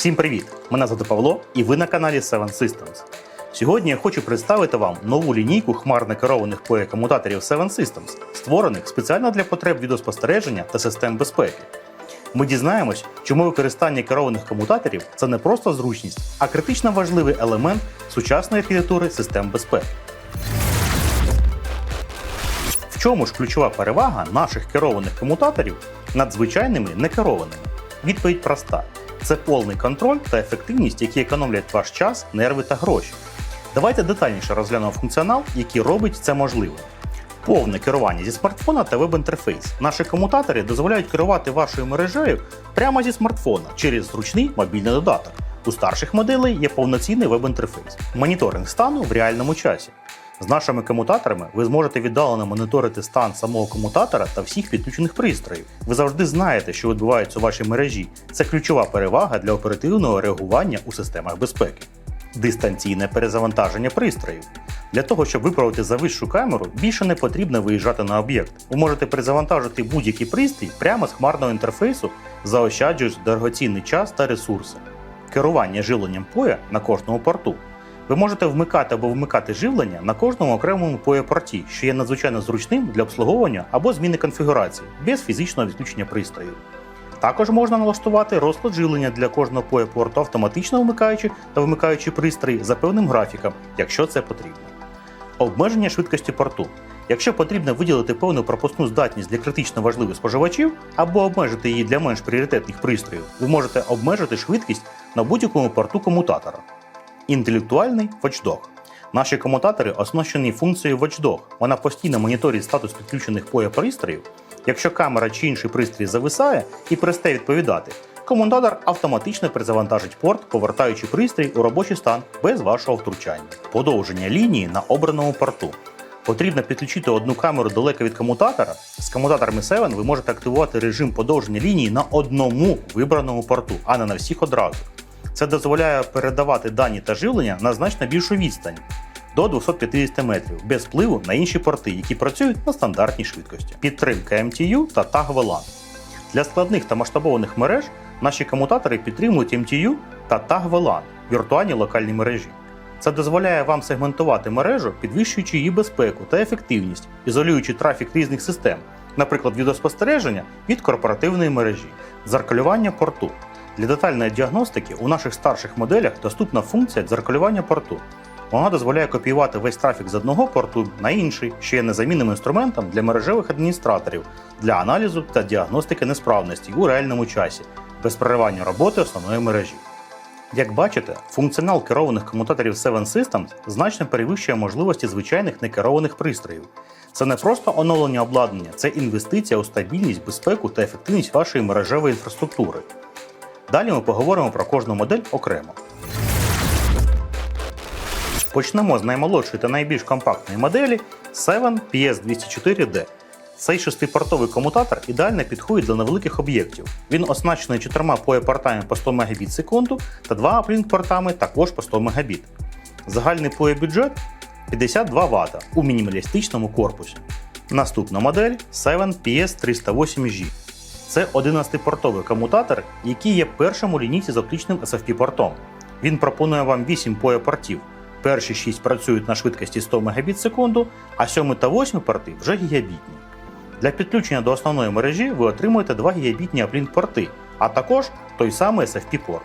Всім привіт! Мене звати Павло, і ви на каналі Seven Systems. Сьогодні я хочу представити вам нову лінійку хмарно керованих POE-комутаторів Seven Systems, створених спеціально для потреб відеоспостереження та систем безпеки. Ми дізнаємось, чому використання керованих комутаторів це не просто зручність, а критично важливий елемент сучасної архітектури систем безпеки. В чому ж ключова перевага наших керованих комутаторів над звичайними некерованими? Відповідь проста: це повний контроль та ефективність, які економлять ваш час, нерви та гроші. Давайте детальніше розглянемо функціонал, який робить це можливим. Повне керування зі смартфона та веб-інтерфейс. Наші комутатори дозволяють керувати вашою мережею прямо зі смартфона через зручний мобільний додаток. У старших моделей є повноцінний веб-інтерфейс, моніторинг стану в реальному часі. З нашими комутаторами ви зможете віддалено моніторити стан самого комутатора та всіх підключених пристроїв. Ви завжди знаєте, що відбувається у вашій мережі. Це ключова перевага для оперативного реагування у системах безпеки. Дистанційне перезавантаження пристроїв. Для того, щоб виправити зависшу камеру, більше не потрібно виїжджати на об'єкт. Ви можете перезавантажити будь-який пристрій прямо з хмарного інтерфейсу, заощаджуючи дорогоцінний час та ресурси. Керування живленням поя на кожному порту. Ви можете вмикати або вмикати живлення на кожному окремому POE-порті, що є надзвичайно зручним для обслуговування або зміни конфігурації без фізичного відключення пристрою. Також можна налаштувати розклад живлення для кожного POE-порту, автоматично вмикаючи та вмикаючи пристрій за певним графіком, якщо це потрібно. Обмеження швидкості порту. Якщо потрібно виділити певну пропускну здатність для критично важливих споживачів або обмежити її для менш пріоритетних пристроїв, ви можете обмежити швидкість на будь-якому порту комутатора. Інтелектуальний Watchdog. Наші комутатори оснащені функцією Watchdog. Вона постійно моніторить статус підключених POE пристроїв. Якщо камера чи інший пристрій зависає і перестає відповідати, комутатор автоматично перезавантажить порт, повертаючи пристрій у робочий стан без вашого втручання. Подовження лінії на обраному порту. Потрібно підключити одну камеру далеко від комутатора. З комутаторами 7 ви можете активувати режим подовження лінії на одному вибраному порту, а не на всіх одразу. Це дозволяє передавати дані та живлення на значно більшу відстань до 250 метрів без впливу на інші порти, які працюють на стандартній швидкості. Підтримка MTU та TAG VLAN. Для складних та масштабованих мереж наші комутатори підтримують MTU та TAG VLAN – віртуальні локальні мережі. Це дозволяє вам сегментувати мережу, підвищуючи її безпеку та ефективність, ізолюючи трафік різних систем, наприклад, відеоспостереження від корпоративної мережі, дзеркалювання порту. Для детальної діагностики у наших старших моделях доступна функція дзеркалювання порту. Вона дозволяє копіювати весь трафік з одного порту на інший, що є незамінним інструментом для мережевих адміністраторів для аналізу та діагностики несправності у реальному часі, без переривання роботи основної мережі. Як бачите, функціонал керованих комутаторів 7 Systems значно перевищує можливості звичайних некерованих пристроїв. Це не просто оновлення обладнання, це інвестиція у стабільність, безпеку та ефективність вашої мережевої інфраструктури. Далі ми поговоримо про кожну модель окремо. Почнемо з наймолодшої та найбільш компактної моделі 7 PS204D. Цей шестипортовий комутатор ідеально підходить для невеликих об'єктів. Він оснащений чотирма POE-портами по 100 Мбіт секунду та двома Uplink-портами також по 100 Мбіт. Загальний POE-бюджет 52 Вт у мінімалістичному корпусі. Наступна модель 7 PS308G. Це 11-портовий комутатор, який є першим у лінійці з оптичним SFP-портом. Він пропонує вам 8 POE-портів. Перші 6 працюють на швидкості 100 Мбіт секунду, а 7 та 8 порти вже гігабітні. Для підключення до основної мережі ви отримуєте 2 гігабітні Uplink-порти, а також той самий SFP-порт.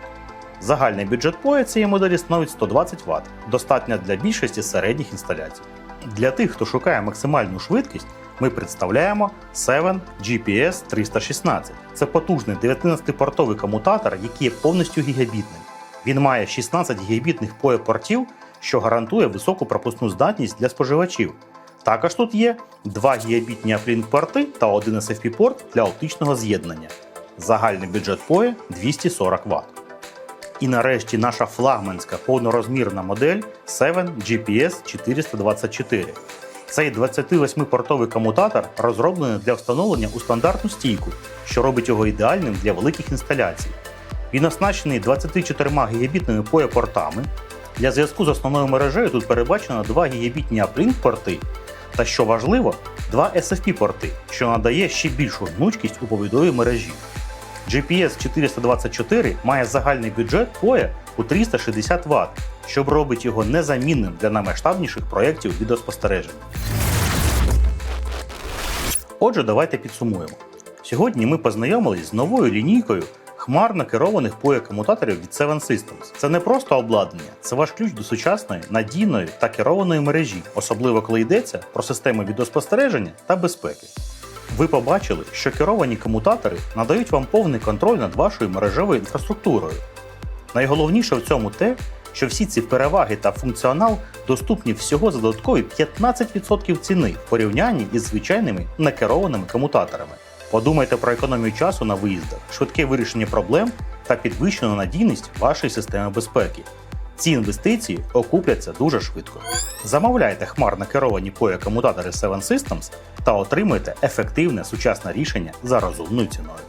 Загальний бюджет POE цієї моделі становить 120 Вт, достатньо для більшості середніх інсталяцій. Для тих, хто шукає максимальну швидкість, ми представляємо 7 GPS 316. Це потужний 19-портовий комутатор, який є повністю гігабітним. Він має 16 гігабітних POE портів, що гарантує високу пропускну здатність для споживачів. Також тут є 2 гігабітні Uplink порти та один SFP-порт для оптичного з'єднання. Загальний бюджет POE 240 Вт. І нарешті наша флагманська повнорозмірна модель 7 GPS 424. Цей 28-портовий комутатор розроблений для встановлення у стандартну стійку, що робить його ідеальним для великих інсталяцій. Він оснащений 24 гігабітними POE портами. Для зв'язку з основною мережею тут передбачено 2 гігабітні Uplink порти та, що важливо, два SFP порти, що надає ще більшу гнучкість у побудові мережі. GPS 424 має загальний бюджет POE у 360 Вт, що робить його незамінним для наймасштабніших проєктів відеоспостереження. Отже, давайте підсумуємо. Сьогодні ми познайомились з новою лінійкою хмарно керованих POE-комутаторів від Seven Systems. Це не просто обладнання, це ваш ключ до сучасної, надійної та керованої мережі, особливо коли йдеться про системи відеоспостереження та безпеки. Ви побачили, що керовані комутатори надають вам повний контроль над вашою мережевою інфраструктурою. Найголовніше в цьому те, що всі ці переваги та функціонал доступні всього за додаткові 15% ціни в порівнянні із звичайними некерованими комутаторами. Подумайте про економію часу на виїздах, швидке вирішення проблем та підвищену надійність вашої системи безпеки. Ці інвестиції окупляться дуже швидко. Замовляйте хмарно керовані POE комутатори Seven Systems та отримуйте ефективне сучасне рішення за розумною ціною.